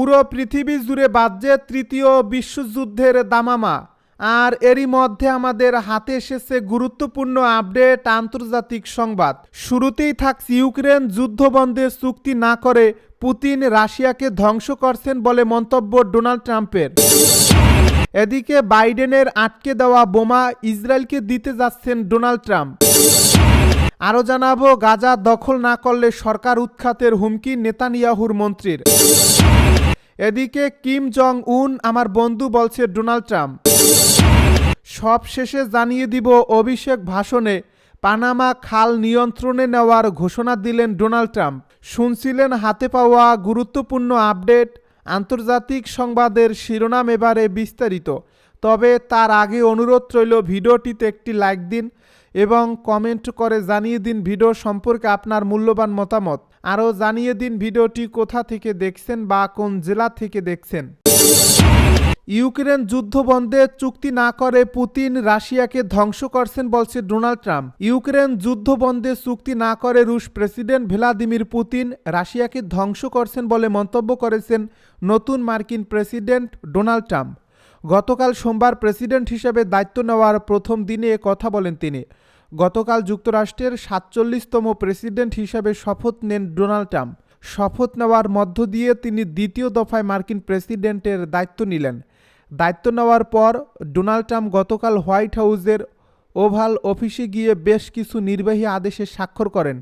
পুরো পৃথিবী জুড়ে বাজছে তৃতীয় বিশ্বযুদ্ধের দামামা। আর এরই মধ্যে আমাদের হাতে এসেছে গুরুত্বপূর্ণ আপডেট আন্তর্জাতিক সংবাদ। শুরুতেই থাকছে ইউক্রেন যুদ্ধবন্ধে চুক্তি না করে পুতিন রাশিয়াকে ধ্বংস করছেন বলে মন্তব্য ডোনাল্ড ট্রাম্পের। এদিকে বাইডেনের আটকে দেওয়া বোমা ইসরায়েলকে দিতে যাচ্ছেন ডোনাল্ড ট্রাম্প। আরও জানাব, গাজা দখল না করলে সরকার উৎখাতের হুমকি নেতানিয়াহুর মন্ত্রীর। এদিকে কিম জং উন আমার বন্ধু বলছে ডোনাল্ড ট্রাম্প। সব শেষে জানিয়ে দিব অভিষেক ভাষণে, পানামা খাল নিয়ন্ত্রণে নেওয়ার ঘোষণা দিলেন ডোনাল্ড ট্রাম্প। শুনছিলেন হাতে পাওয়া গুরুত্বপূর্ণ আপডেট, আন্তর্জাতিক সংবাদের শিরোনাম এবারে বিস্তারিত। তবে তার আগে অনুরোধ রইল, ভিডিওটিতে একটি লাইক দিন এবং কমেন্ট করে জানিয়ে দিন ভিডিও সম্পর্কে আপনার মূল্যবান মতামত। আরও জানিয়ে দিন ভিডিওটি কোথা থেকে দেখছেন বা কোন জেলা থেকে দেখছেন। ইউক্রেন যুদ্ধ বন্ধে চুক্তি না করে পুতিন রাশিয়াকে ধ্বংস করছেন বলছে ডোনাল্ড ট্রাম্প। ইউক্রেন যুদ্ধ বন্ধে চুক্তি না করে রুশ প্রেসিডেন্ট ভ্লাদিমির পুতিন রাশিয়াকে ধ্বংস করছেন বলে মন্তব্য করেছেন নতুন মার্কিন প্রেসিডেন্ট ডোনাল্ড ট্রাম্প। গতকাল সোমবার প্রেসিডেন্ট হিসেবে দায়িত্ব নেওয়ার প্রথম দিনে কথা বলেন তিনি। গতকাল যুক্তরাষ্ট্রের সাতচল্লিশতম প্রেসিডেন্ট হিসেবে শপথ নেন ডোনাল্ড ট্রাম্প। শপথ নেওয়ার মধ্য দিয়ে তিনি দ্বিতীয় দফায় মার্কিন প্রেসিডেন্টের দায়িত্ব নিলেন। দায়িত্ব নেওয়ার পর ডোনাল্ড ট্রাম্প গতকাল হোয়াইট হাউসের ওভাল অফিসে গিয়ে বেশ কিছু নির্বাহী আদেশে স্বাক্ষর করেন।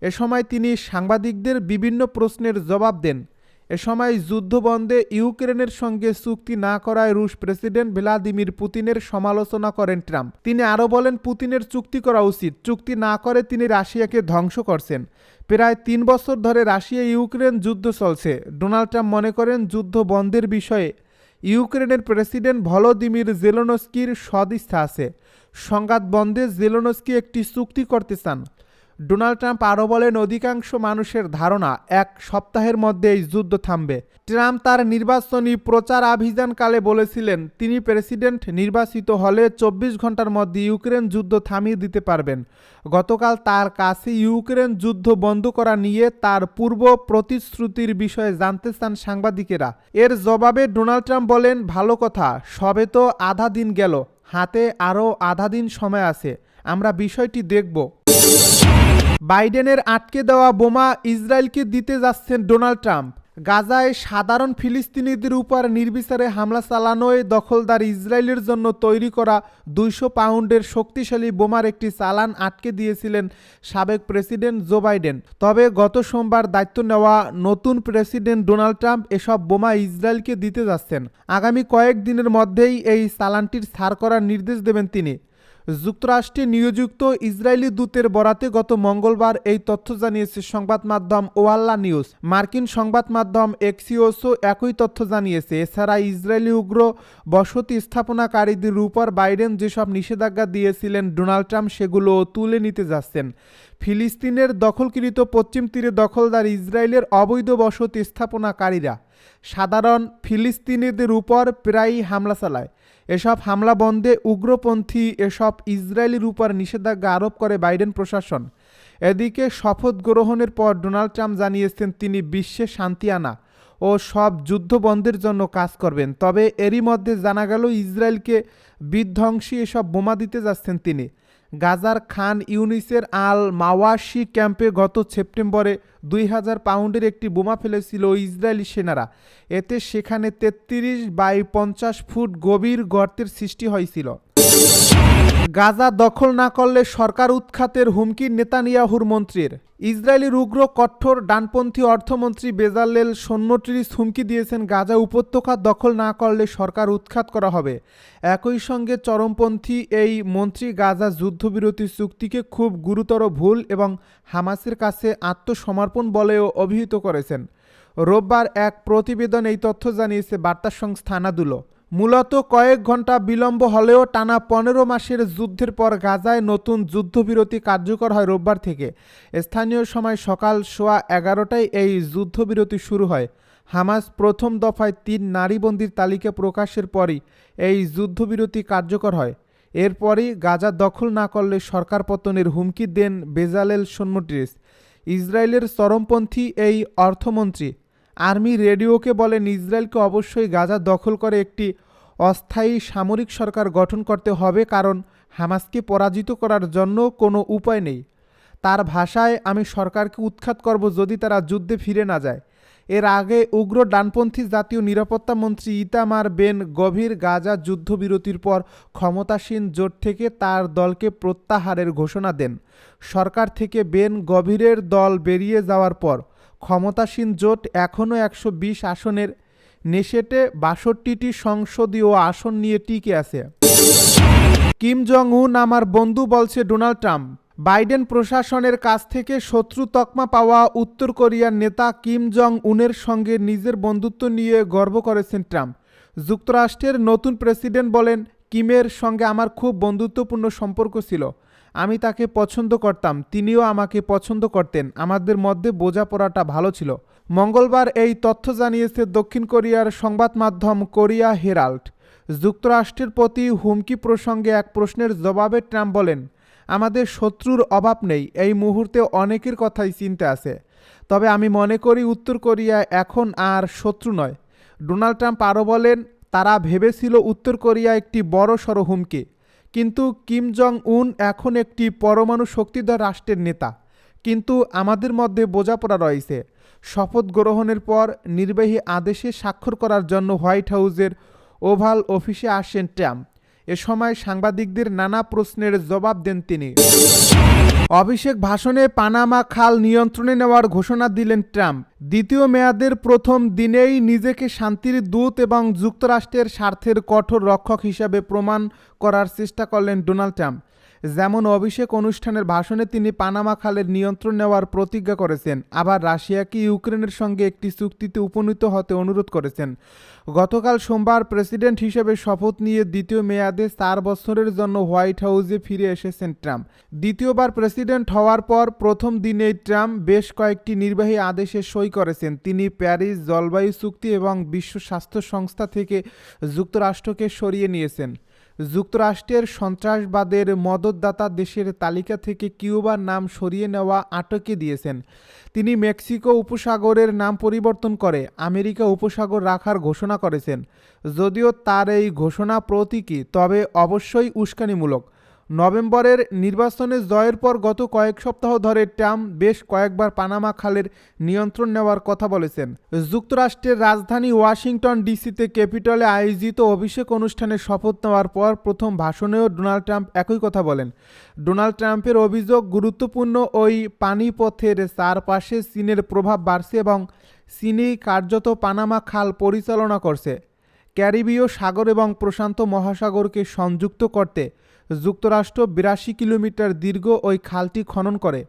এ সময় তিনি সাংবাদিকদের বিভিন্ন প্রশ্নের জবাব দেন। এ সময় যুদ্ধবন্ধে ইউক্রেনের সঙ্গে চুক্তি না করায় রুশ প্রেসিডেন্ট ভ্লাদিমির পুতিনের সমালোচনা করেন ট্রাম্প। তিনি আরও বলেন, পুতিনের চুক্তি করা উচিত। চুক্তি না করে তিনি রাশিয়াকে ধ্বংস করছেন। প্রায় তিন বছর ধরে রাশিয়া ইউক্রেন যুদ্ধ চলছে। ডোনাল্ড ট্রাম্প মনে করেন যুদ্ধ বন্ধের বিষয়ে ইউক্রেনের প্রেসিডেন্ট ভলোদিমির জেলোনস্কির সদিচ্ছা আছে। সংঘাত বন্ধে জেলোনস্কি একটি চুক্তি করতে চান। ডোনাল্ড ট্রাম্প আরও বলেন, অধিকাংশ মানুষের ধারণা এক সপ্তাহের মধ্যে এই যুদ্ধ থামবে। ট্রাম্প তার নির্বাচনী প্রচার অভিযানকালে বলেছিলেন, তিনি প্রেসিডেন্ট নির্বাচিত হলে চব্বিশ ঘণ্টার মধ্যে ইউক্রেন যুদ্ধ থামিয়ে দিতে পারবেন। গতকাল তার কাছে ইউক্রেন যুদ্ধ বন্ধ করা নিয়ে তার পূর্ব প্রতিশ্রুতির বিষয়ে জানতে চান সাংবাদিকেরা। এর জবাবে ডোনাল্ড ট্রাম্প বলেন, ভালো কথা, সবে তো আধা দিন গেল, হাতে আরও আধা দিন সময় আছে, আমরা বিষয়টি দেখব। বাইডেনের আটকে দেওয়া বোমা ইসরায়েলকে দিতে যাচ্ছেন ডোনাল্ড ট্রাম্প। গাজায় সাধারণ ফিলিস্তিনিদের উপর নির্বিচারে হামলা চালানোয় দখলদার ইসরায়েলের জন্য তৈরি করা দুইশো পাউন্ডের শক্তিশালী বোমার একটি চালান আটকে দিয়েছিলেন সাবেক প্রেসিডেন্ট জো বাইডেন। তবে গত সোমবার দায়িত্ব নেওয়া নতুন প্রেসিডেন্ট ডোনাল্ড ট্রাম্প এসব বোমা ইসরায়েলকে দিতে যাচ্ছেন। আগামী কয়েক দিনের মধ্যেই এই চালানটির ছাড় করার নির্দেশ দেবেন তিনি। যুক্তরাষ্ট্রে নিয়োজিত ইসরায়েলি দূতের বরাতে গত মঙ্গলবার এই তথ্য জানিয়েছে সংবাদ মাধ্যম ওয়াল্লা নিউজ। মার্কিন সংবাদ মাধ্যম এক্সিওসও একই তথ্য জানিয়েছে। এছাড়া ইসরায়েলি উগ্র বসতি স্থাপনাকারীদের উপর বাইডেন যেসব নিষেধাজ্ঞা দিয়েছিলেন ডোনাল্ড ট্রাম্প সেগুলো তুলে নিতে যাচ্ছেন। ফিলিস্তিনের দখলকৃত পশ্চিম তীরে দখলদার ইসরায়েলের অবৈধ বসতি স্থাপনাকারীরা। সাধারণ ফিলিস্তিনিদের উপর প্রায়ই হামলা চালায়। এসব হামলা বন্ধে উগ্রপন্থী এসব ইসরায়েলের উপর নিষেধাজ্ঞা আরোপ করে বাইডেন প্রশাসন। এদিকে শপথ গ্রহণের পর ডোনাল্ড ট্রাম্প জানিয়েছেন তিনি বিশ্বে শান্তি আনা ও সব যুদ্ধ বন্ধের জন্য কাজ করবেন। তবে এরই মধ্যে জানা গেল, ইসরায়েলকে বিধ্বংসী এসব বোমা দিতে যাচ্ছেন তিনি। গাজার খান ইউনিসের আল মাওয়াশি ক্যাম্পে গত সেপ্টেম্বরে দুই হাজার পাউন্ডের একটি বোমা ফেলেছিল ইসরায়েলি সেনারা। এতে সেখানে তেত্রিশ বাই পঞ্চাশ ফুট গভীর গর্তের সৃষ্টি হয়েছিল। গাজা দখল না করলে সরকার উৎখাতের হুমকি নেতানিয়াহুর মন্ত্রীর। ইসরায়েলের উগ্র কঠোর ডানপন্থী অর্থমন্ত্রী বেজালেল সন্ন্যট্রিস হুমকি দিয়েছেন গাজা উপত্যকা দখল না করলে সরকার উৎখাত করা হবে। একই সঙ্গে চরমপন্থী এই মন্ত্রী গাজা যুদ্ধবিরতি চুক্তিকে খুব গুরুতর ভুল এবং হামাসের কাছে আত্মসমর্পণ বলেও অভিহিত করেছেন। রোববার এক প্রতিবেদন এই তথ্য জানিয়েছে বার্তা সংস্থা আনাদুলো। মূলত কয়েক ঘণ্টা বিলম্ব হলেও টানা পনেরো মাসের যুদ্ধের পর গাজায় নতুন যুদ্ধবিরতি কার্যকর হয় রোববার থেকে। স্থানীয় সময় সকাল সোয়া এগারোটায় এই যুদ্ধবিরতি শুরু হয়। হামাস প্রথম দফায় তিন নারীবন্দির তালিকা প্রকাশের পরই এই যুদ্ধবিরতি কার্যকর হয়। এরপরই গাজা দখল না করলে সরকার পতনের হুমকি দেন বেজালেল সন্মট্রিস ইসরায়েলের চরমপন্থী এই অর্থমন্ত্রী আর্মি রেডিওকে বলেন ইসরায়েলকে অবশ্যই গাজা দখল করে একটি অস্থায়ী সামরিক সরকার গঠন করতে হবে, কারণ হামাসকে পরাজিত করার জন্য কোনো উপায় নেই। তার ভাষায়, আমি সরকারকে উৎখাত করব যদি তারা যুদ্ধে ফিরে না যায়। এর আগে উগ্র ডানপন্থী জাতীয় নিরাপত্তা মন্ত্রী ইতামার বেন গভীর গাজা যুদ্ধবিরতির পর ক্ষমতাসীন জোট থেকে তার দলকে প্রত্যাহারের ঘোষণা দেন। সরকার থেকে বেন গভীরের দল বেরিয়ে যাওয়ার পর ক্ষমতাসীন জোট এখনও একশো বিশ আসনের নেশেটে বাষট্টিটি সংসদীয় আসন নিয়ে টিকে আছে। কিম জং উন আমার বন্ধু বলছে ডোনাল্ড ট্রাম্প, বাইডেন প্রশাসনের কাছ থেকে শত্রু তকমা পাওয়া উত্তর কোরিয়ার নেতা কিম জং উনের সঙ্গে নিজের বন্ধুত্ব নিয়ে গর্ব করেছেন ট্রাম্প। যুক্তরাষ্ট্রের নতুন প্রেসিডেন্ট বলেন কিমের সঙ্গে আমার খুব বন্ধুত্বপূর্ণ সম্পর্ক ছিল। আমি তাকে পছন্দ করতাম, তিনিও আমাকে পছন্দ করতেন। আমাদের মধ্যে বোঝাপড়াটা ভালো ছিল। মঙ্গলবার এই তথ্য জানিয়েছে দক্ষিণ কোরিয়ার সংবাদ মাধ্যম কোরিয়া হেরাল্ড। যুক্তরাষ্ট্রের প্রতি হুমকি প্রসঙ্গে এক প্রশ্নের জবাবে ট্রাম্প বলেন, আমাদের শত্রুর অভাব নেই, এই মুহূর্তে অনেকের কথাই চিন্তা আছে। তবে আমি মনে করি উত্তর কোরিয়া এখন আর শত্রু নয়। ডোনাল্ড ট্রাম্প আরও বলেন তারা ভেবেছিল উত্তর কোরিয়া একটি বড় সড় হুমকি। কিন্তু কিম জং উন এখন একটি পরমাণু শক্তিধর রাষ্ট্রের নেতা। কিন্তু আমাদের মধ্যে বোঝাপড়া রয়েছে। শপথ গ্রহণের পর নির্বাহী আদেশে স্বাক্ষর করার জন্য হোয়াইট হাউজের ওভাল অফিসে আসেন ট্রাম্প। এ সময় সাংবাদিকদের নানা প্রশ্নের জবাব দেন তিনি। অভিষেক ভাষণে পানামা খাল নিয়ন্ত্রণে নেওয়ার ঘোষণা দিলেন ট্রাম্প। দ্বিতীয় মেয়াদের প্রথম দিনেই নিজেকে শান্তির দূত এবং যুক্তরাষ্ট্রের স্বার্থের কঠোর রক্ষক হিসাবে প্রমাণ করার চেষ্টা করলেন ডোনাল্ড ট্রাম্প। যেমন অভিষেক অনুষ্ঠানের ভাষণে তিনি পানামা খালের নিয়ন্ত্রণ নেওয়ার প্রতিজ্ঞা করেছেন, আবার রাশিয়াকে ইউক্রেনের সঙ্গে একটি চুক্তিতে উপনীত হতে অনুরোধ করেছেন। গতকাল সোমবার প্রেসিডেন্ট হিসেবে শপথ নিয়ে দ্বিতীয় মেয়াদে চার বছরের জন্য হোয়াইট হাউসে ফিরে এসেছেন ট্রাম্প। দ্বিতীয়বার প্রেসিডেন্ট হওয়ার পর প্রথম দিনেই ট্রাম্প বেশ কয়েকটি নির্বাহী আদেশে সই করেছেন। তিনি প্যারিস জলবায়ু চুক্তি এবং বিশ্ব স্বাস্থ্য সংস্থা থেকে যুক্তরাষ্ট্রকে সরিয়ে নিয়েছেন। যুক্তরাষ্ট্রের সন্ত্রাসবাদের মদতদাতা দেশের তালিকা থেকে কিউবার নাম সরিয়ে নেওয়া আটকে দিয়েছেন। তিনি মেক্সিকো উপসাগরের নাম পরিবর্তন করে আমেরিকা উপসাগর রাখার ঘোষণা করেছেন। যদিও তার এই ঘোষণা প্রতীকী, তবে অবশ্যই উস্কানিমূলক। নভেম্বরের নির্বাচনে জয়ের পর গত কয়েক সপ্তাহ ধরে ট্রাম্প বেশ কয়েকবার পানামা খালের নিয়ন্ত্রণ নেওয়ার কথা বলেছেন। যুক্তরাষ্ট্রের রাজধানী ওয়াশিংটন ডিসিতে ক্যাপিটলে আয়োজিত অভিষেক অনুষ্ঠানে শপথ নেওয়ার পর প্রথম ভাষণেও ডোনাল্ড ট্রাম্প একই কথা বলেন। ডোনাল্ড ট্রাম্পের অভিযোগ, গুরুত্বপূর্ণ ওই পানিপথের চারপাশে চীনের প্রভাব বাড়ছে এবং চীনই কার্যত পানামা খাল পরিচালনা করছে। ক্যারিবীয় সাগর এবং প্রশান্ত মহাসাগরকে সংযুক্ত করতে যুক্তরাষ্ট্র বিরাশি কিলোমিটার দীর্ঘ ওই খালটি খনন করে।